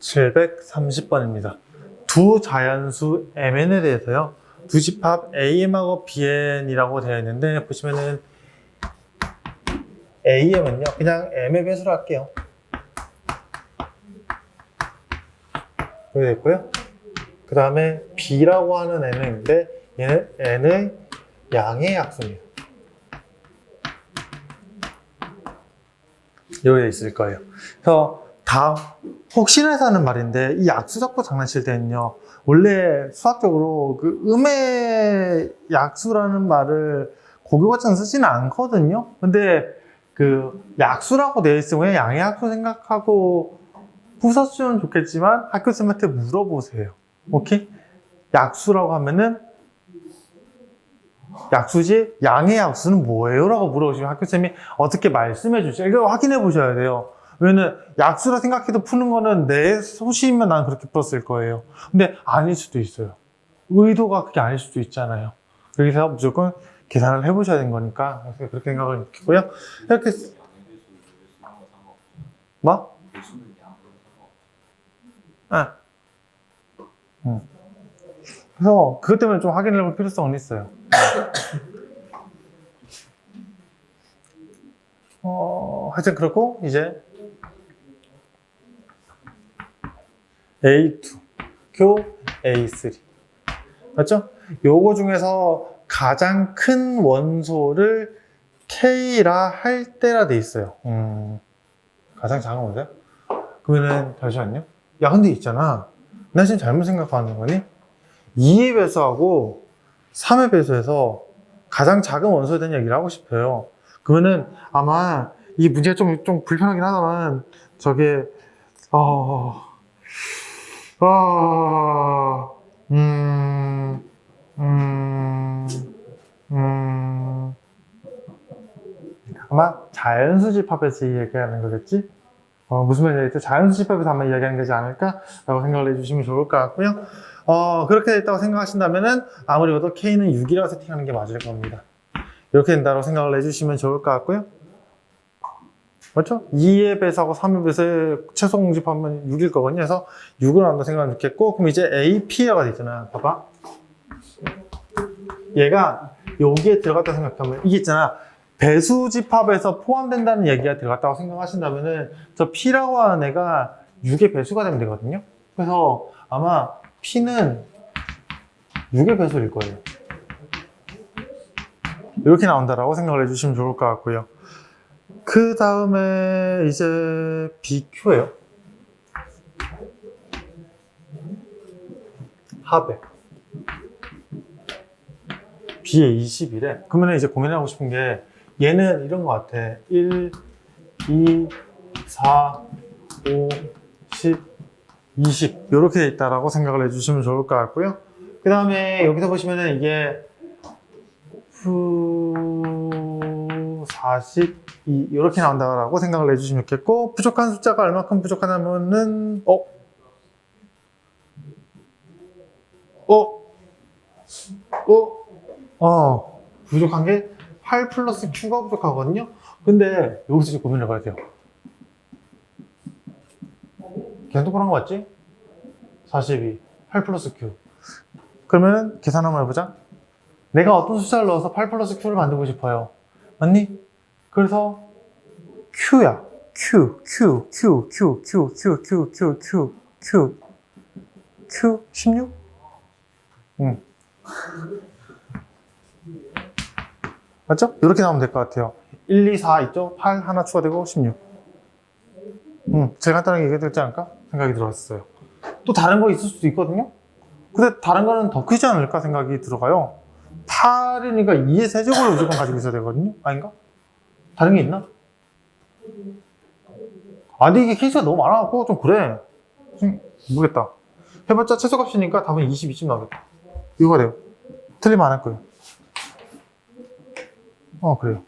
730번입니다. 두 자연수 mn에 대해서요. 두 집합 am하고 bn이라고 되어 있는데 보시면은 am은요. 그냥 m의 배수로 할게요. 이렇게 됐고요. 그 다음에 b라고 하는 있는데 얘는 n의 양의 약수입니다. 여기에 있을 거예요. 그래서 다 혹시나 해서 하는 말인데 이 약수 잡고 장난칠 때는요 원래 수학적으로 그 음의 약수라는 말을 고교과정 쓰지는 않거든요. 근데 그 약수라고 되어 있으면 그냥 양의 약수 생각하고 부서주면 좋겠지만 학교 쌤한테 물어보세요. 오케이? 약수라고 하면은 약수지? 양의 약수는 뭐예요? 라고 물어보시면 학교쌤이 어떻게 말씀해 주죠? 이거 확인해 보셔야 돼요 왜냐면 약수라 생각해도 푸는 거는 내 소시이면 난 그렇게 풀었을 거예요. 근데 아닐 수도 있어요. 의도가 그게 아닐 수도 있잖아요. 그래서 무조건 계산을 해보셔야 되는 거니까 그렇게 생각을 했고요. 이렇게 뭐? 아. 음. 그래서 그것 때문에 좀 확인해 볼 필요성은 있어요. 어, 하여튼 그렇고 이제 A2, 교 A3. 맞죠? 요거 중에서 가장 큰 원소를 K라 할 때라 돼 있어요. 음, 가장 작은 원소요? 그러면은, 잠시만요. 야, 근데 있잖아. 나 지금 잘못 생각하는 거니? 2의 배수하고 3의 배수에서 가장 작은 원소에 대한 얘기를 하고 싶어요. 그러면은 아마 이 문제가 좀, 좀 불편하긴 하다만, 저게, 어, 아, 음, 음, 음. 아마 자연수 집 합에서 얘기하는 거겠지? 어, 무슨 말인지 자연수 집합에서 아마 이야기하는 거지 않을까라고 생각을 해주시면 좋을 것 같고요. 어, 그렇게 됐다고 생각하신다면은 아무리 봐도 K는 6이라고 세팅하는 게 맞을 겁니다. 이렇게 된다고 생각을 해주시면 좋을 것 같고요. 맞죠? 2의 배수하고 3의 배수의 최소 공집하면 6일 거거든요. 그래서 6을 한다 생각하면 좋겠고, 그럼 이제 AP가 되잖아. 봐봐. 얘가 여기에 들어갔다 생각하면, 이게 있잖아. 배수 집합에서 포함된다는 얘기가 들어갔다고 생각하신다면은, 저 P라고 하는 애가 6의 배수가 되면 되거든요. 그래서 아마 P는 6의 배수일 거예요. 이렇게 나온다라고 생각을 해주시면 좋을 것 같고요. 그 다음에 이제 BQ예요. 합의. B에 20이래. 그러면 이제 고민하고 싶은 게 얘는 이런 것 같아. 1, 2, 4, 5, 10, 20. 이렇게 돼 있다라고 생각을 해주시면 좋을 것 같고요. 그 다음에 여기서 보시면은 이게 42 이렇게 나온다고 생각을 해주시면 좋겠고 부족한 숫자가 얼마큼 부족하냐면은 어? 어? 어? 어 부족한 게 8 플러스 Q가 부족하거든요 근데 여기서 이제 고민을 해봐야 돼요 계산 똑바로 한거 맞지? 42 8 플러스 Q 그러면은 계산 한번 해보자 내가 어떤 숫자를 넣어서 8 플러스 Q를 만들고 싶어요. 맞니? 그래서 Q야. Q, Q, Q, Q, Q, Q, Q, Q, Q, Q, Q, 16? 응. 맞죠? 이렇게 나오면 될 것 같아요. 1, 2, 4 있죠? 8 하나 추가되고 16. 응, 제일 간단하게 얘기해도 되지 않을까? 생각이 들어왔어요. 또 다른 거 있을 수도 있거든요? 근데 다른 거는 더 크지 않을까 생각이 들어가요. 8이니까 2의 세제곱을 무조건 가지고 있어야 되거든요? 아닌가? 다른 게 있나? 아니, 이게 케이스가 너무 많아갖고 좀 그래. 좀 모르겠다. 해봤자 최소값이니까 답은 22쯤 나오겠다. 이거가 돼요. 틀리면 안 할 거예요. 어, 그래요.